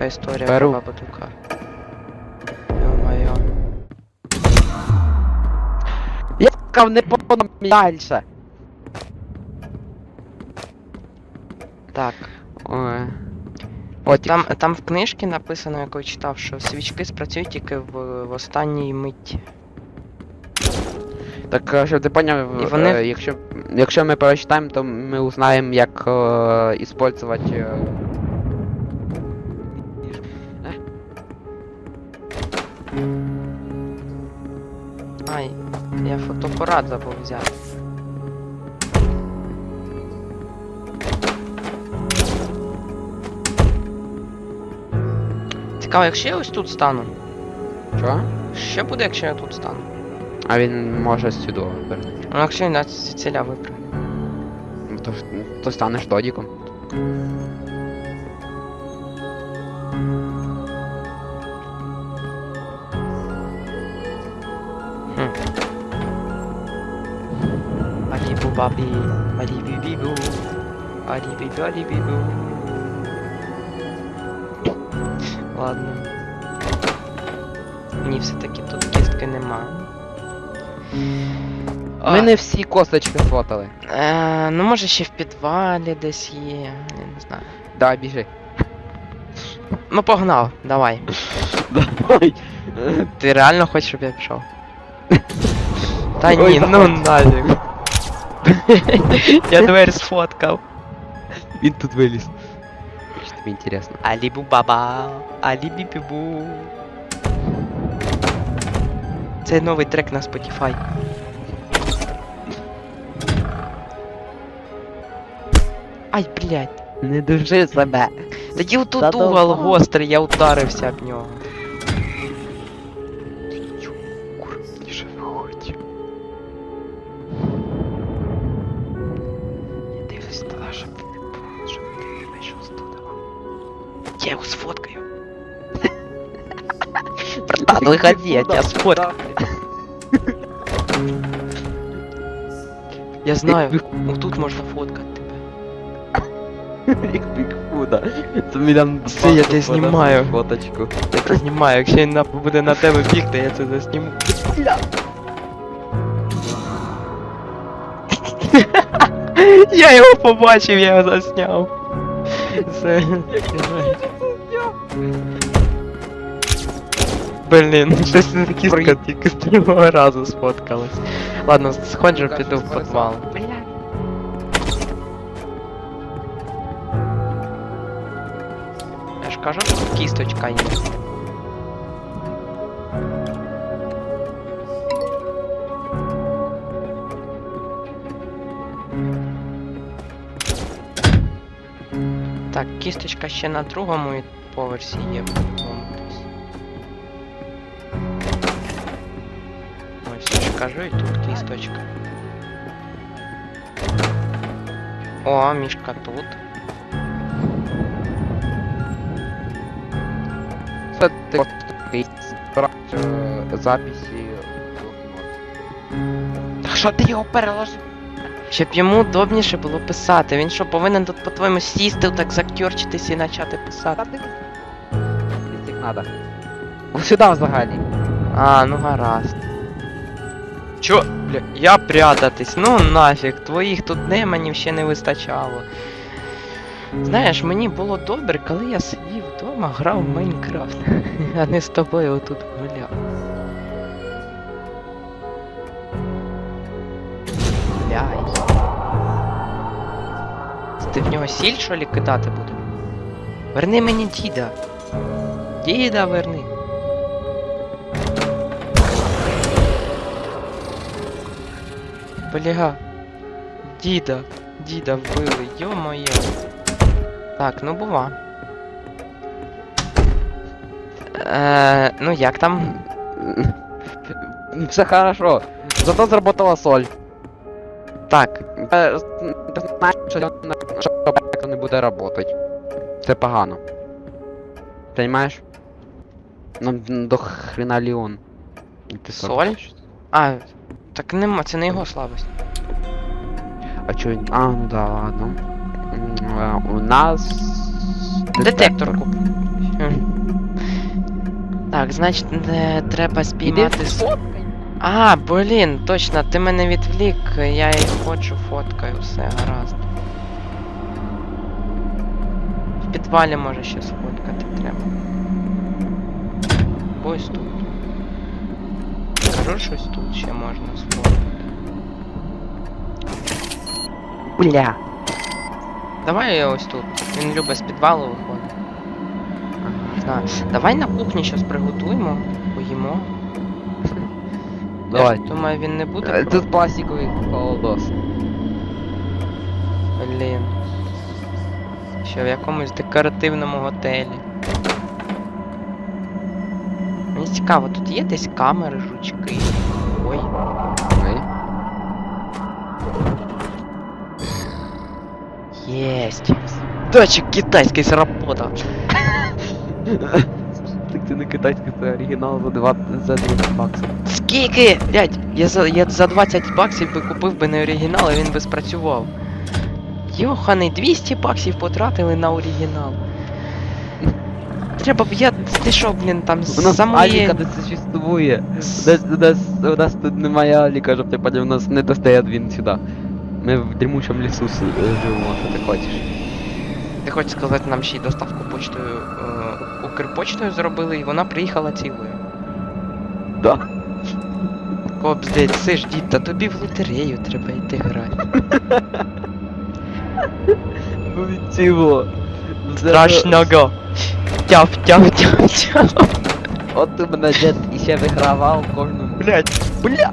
Така історія Беру. про Бабадука. Йо-моє. Я сказав, не по. Так. Ой. От Там, там в книжці написано, яку я читав, що свічки спрацюють тільки в, в останній митті. Так, е, щоб ти поняв, І вони- е, якщо, якщо ми прочитаємо, то ми узнаємо, як е, іспользувати. Е... Ай, я фотоапарат забув взяти. Цікаво, якщо я ось тут стану. Що? Що буде, якщо я тут стану? А він може сюди вернути. Ну, якщо він з ціля випрыгне. Ну, То, ж- то станеш додіком. Бабі, алібі бібу, алібі бібі бібу. Ладно. Ні, все-таки тут кістки нема. А, Ми не всі косточки сфотали. е, ну може ще в підвалі десь є, я не знаю. Давай, біжи. Ну погнав, давай. Давай. Ти реально хочеш, щоб я пішов? Та ні, ну нафіг. Я двері сфоткав. Він тут виліз. Що тобі інтересно? Алібу баба, алібі бібу. Це новий трек на Spotify. Ай, блядь. Не души себе. Та я тут Та угол гострий, я ударився об нього. Щоб ти не було, щоб ти не вийшов з туди. Я його сфоткаю. Братан, выходи, я тебя сфоткаю. Я знаю, тут можна фоткати тебе. Бігфуда. Це мільйон Це я тебе знімаю. Фоточку. Я це знімаю, якщо він на- буде на тебе бігти, я це засніму. Я його побачив, я його засняв. Це... Блін, щось кістка тільки з другого разу сфоткалась. Ладно, сходжу, піду в підвал. Я ж кажу, кісточка є. Кісточка ще на другому і- поверсі є по-любому десь. Ось я кажу, і тут кісточка. О, мішка тут. Це ти е, записі. Так що ти його переложив? Щоб йому удобніше було писати. Він що, повинен тут, по-твоєму, сісти, так зактерчитись і почати писати. Надо. Ось сюди взагалі. А, ну гаразд. Чо? Бля, я прятатись, ну нафіг, твоїх тут неманів ще не вистачало. Знаєш, мені було добре, коли я сидів вдома, грав в Майнкрафт, а не з тобою отут Ти в нього сіль, що ли, кидати буде? Верни мені діда. Діда верни. Бля. Діда. Діда вбили, йо-моє. Так, ну бува. Е, ну як там? Все хорошо. Зато зработала соль. Так, Е, Ти знаєш, що проект не буде працювати. Це погано. Понимаєш? Ну, до хрена Ліон. Ти Соль? а, так нема, це не його слабость. А чо він. А, ну да, ладно. М, е, У нас. Детектор куп. Так, значить, треба спіймати. С- сфоткай. А, блін, точно, ти мене відвлік, я і хочу фоткаю, все гаразд. В підвалі може ще сфоткати треба. Ось тут. Кажу, щось тут ще можна сфоткати. Бля. Давай я ось тут. Він любить з підвалу виходить. Не знаю. Давай на кухні щось приготуємо, поїмо. Давай. Я ж думаю, він не буде. Е. Тут пластиковий холодос. Блін. Що в якомусь декоративному готелі. Мені цікаво, тут є десь камери, жучки. Ой. Ой. Єсть. Датчик китайський сработав. Це не китайський, це оригінал за 20 за 20 баксів. Скільки? Блять, я за, я за 20 баксів би купив би не оригінал, а він би спрацював. Йоханий, 200 баксів потратили на оригінал. Треба б я. Ти що, блін, там У нас самої... Аліка не существує. У нас, у нас, тут немає Аліка, щоб ти у нас не достає він сюди. Ми в дрімучому лісу е, живемо, що ти хочеш. Ти хочеш сказати, нам ще й доставку почтою е, Укрпочтою зробили, і вона приїхала цілою. Да. Кобздець, це ж дід, та тобі в лотерею треба йти грати. Ну від цього. Страшного. Тяв, тяв, тяв, тяв. От ти мене дід іще вигравав кожному. Блять. Бля!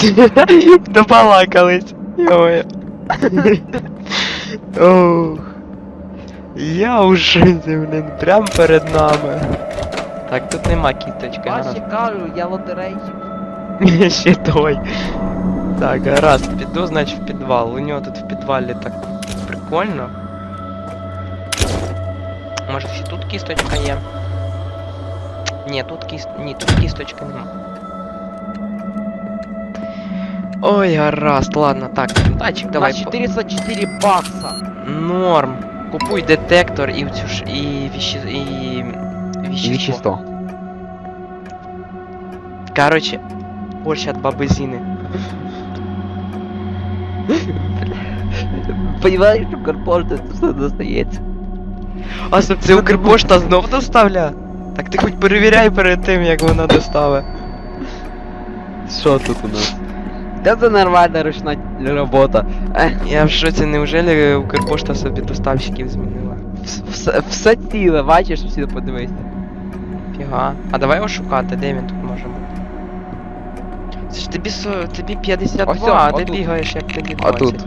Добалакались. Йоє. Ох. Я у шоці, блін, прям перед нами. Так, тут нема кісточки. Ваші кажу, я лотерейщик. гаразд. Ще той. Так, гаразд, піду, значить, в підвал. У нього тут в підвалі так прикольно. Може ще тут кісточка є? Ні, тут кіст... Ні, тут кісточки нема. Ой, гаразд, ладно, так, датчик давай. На по- 404 бакса. Норм. Купуй детектор і в цю ж і віщі і віщество. Вещество. Короче, борщ от баби Зіни. Понимаєш, що Укрпошта це все достається. А це Укрпошта знов доставля? Так ти хоч перевіряй перед тим, як вона доставить. Що тут у нас? Та це нормальна ручна робота. Я в шоці, неужели Укрпошта собі доставщиків змінила? вс- Все, все ціле, бачиш, всі подивися. Фіга. А давай його шукати, де він тут може бути? Це ж тобі, со... тобі 52, Ось, а ти отут. бігаєш як тобі 20. А тут.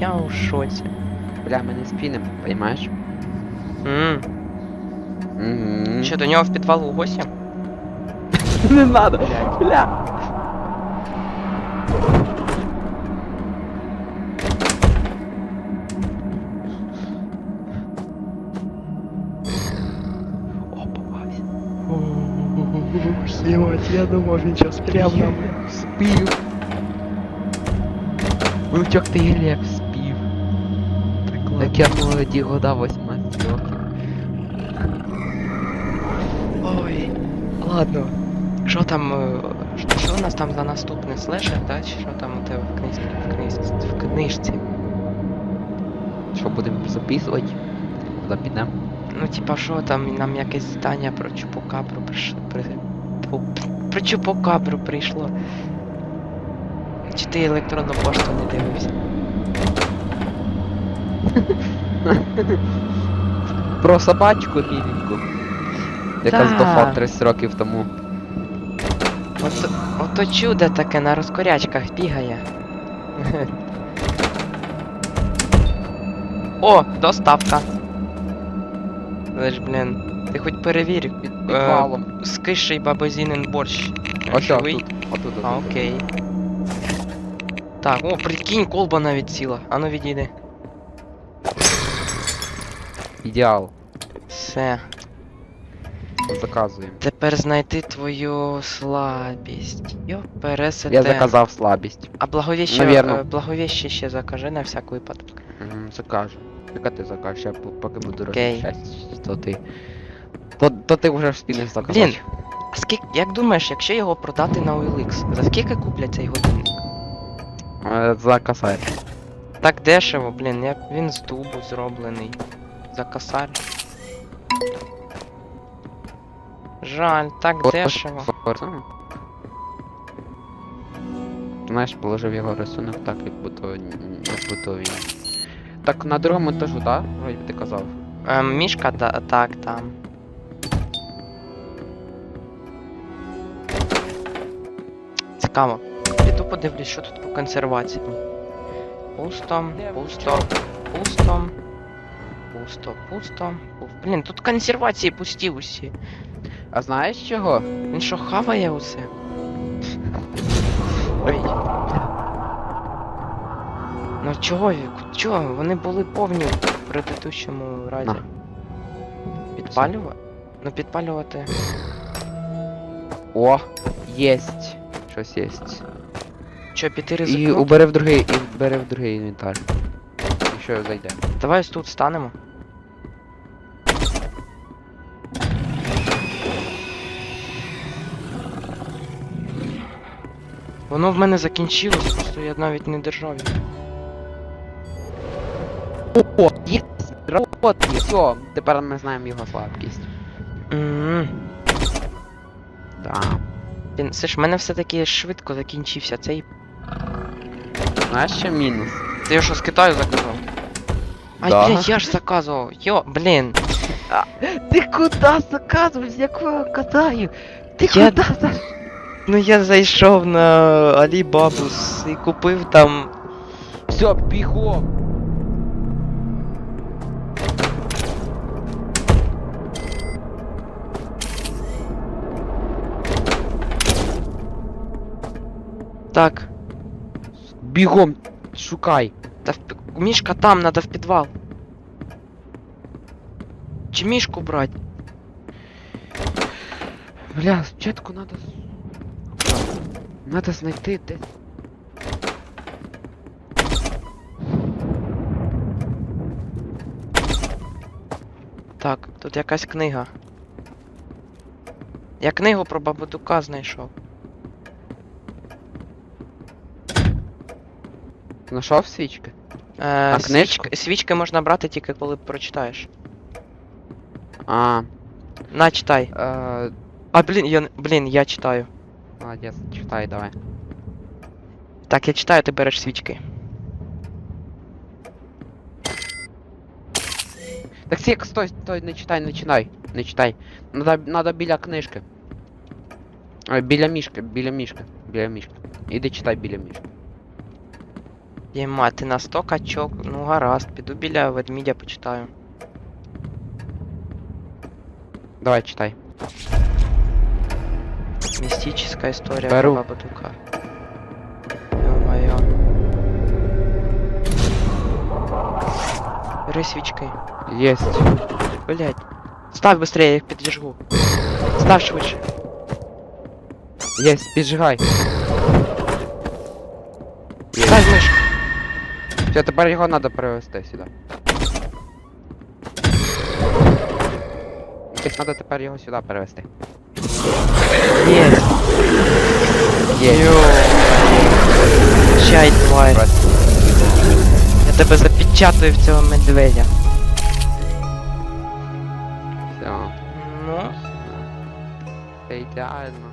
Я у шоці. Бля, ми не спінем, понимаєш? Ммм. Угу. Що, до нього в підвал у гості? Не надо, бля. Єбать, я думав, він зараз прямо на мене. Спів. Внучок ти Глеб спів. Так я молоді года 18 років. Ой, ладно. Що там, е, що, у нас там за наступний слешер, да? Чи що там у тебе в книжці? В книжці? В книжці? Що будемо записувати? Куди підемо? Ну, типа, що там нам якесь здання про чупокабру прийшло. При, по, про чупокабру прийшло. Чи ти електронну пошту не дивився? Про собачку біленьку. Яка здохла 30 років тому. Ото, ото чудо таке на розкорячках бігає. О, доставка. Але ж, блін, ти хоч перевір, Під Е, підвалом. скиший бабозінин борщ. Ось живий? тут. Отут, А, окей. Так, о, прикинь, колба навіть ціла. Ану відійди. Ідеал. Все. Заказуємо. Тепер знайти твою слабість. Йо, пересете. Я заказав слабість. А благовіще, Навірно. е, благовіще ще закажи на всяк випадок. Мгм, Закажу. скільки ти закажеш, я по- поки буду Окей. розміщати, то ти. То, то ти вже встигнеш заказати. Блін. А скільки, як думаєш, якщо його продати на OLX, за скільки куплять цей годинник? Е, За косарь. Так дешево, блін, як він з дубу зроблений. За косарь. Жаль, так дешево. Знаєш, положив його рисунок так, як будто, як будто він. Так на другому етажу, так? Вроді ти казав. Ем, мішка, да, так, там. Цікаво. Піду подивлюсь, що тут по консервації. Пусто, пусто, пусто. Пусто, пусто. Пу- Блін, тут консервації пусті усі. А знаєш чого? Він що, хаває усе? Ой. Ну чого, Чого? Вони були повні в предыдущому разі. На. Підпалювати? Ну підпалювати. О, єсть. Щось єсть. Що, піти І убери в другий, і бери в другий інвентар. Якщо зайде. Давай ось тут станемо. Воно в мене закінчилось, просто я навіть не держав його. О, єсть! Работає! Все, тепер ми знаємо його слабкість. Мгм. Да. Блін, ж в мене все-таки швидко закінчився цей. Знаєш що мінус? Ти його що з Китаю заказав? Ай, Да. блядь, я ж заказував. Йо, блін. Ти куди заказуєш? З якого катаю? Ти Я- куди за... Ну я зайшов на Алібабус і купив там. Все, бігом! Так. Бігом! Шукай! Та в... мішка там, надо в підвал. Чи мішку брать? Бля, спочатку надо... Надо знайти десь... Так, тут якась книга. Я книгу про Бабадука знайшов. Знайшов свічки? Е, А свічки, свічки можна брати тільки коли прочитаєш. А, На, читай. е... А, блін, я, блін, я читаю. Молодець, читай, давай. Так, я читаю, ти береш свічки. Так сік, стой, стой, не читай, не читай, не читай. Надо, надо біля книжки. Ой, біля мішки, біля мішки, біля мішки. Іди читай біля мішки. Єма, ти на 100 качок. Ну гаразд, піду біля ведмідя почитаю. Давай, читай. Містична історія Беру. про Бабадука. Ё-моё. Бери свічки. Єсть. Блять. Став быстрее, я їх піджгу. Став швидше. Єсть, піджигай. Став мишку. Все, тепер його треба перевести сюди. Якось треба тепер його сюди перевести. Є. Є. Чай давай. Я тебе запечатаю в цього медведя. Все. Ну. Це ідеально.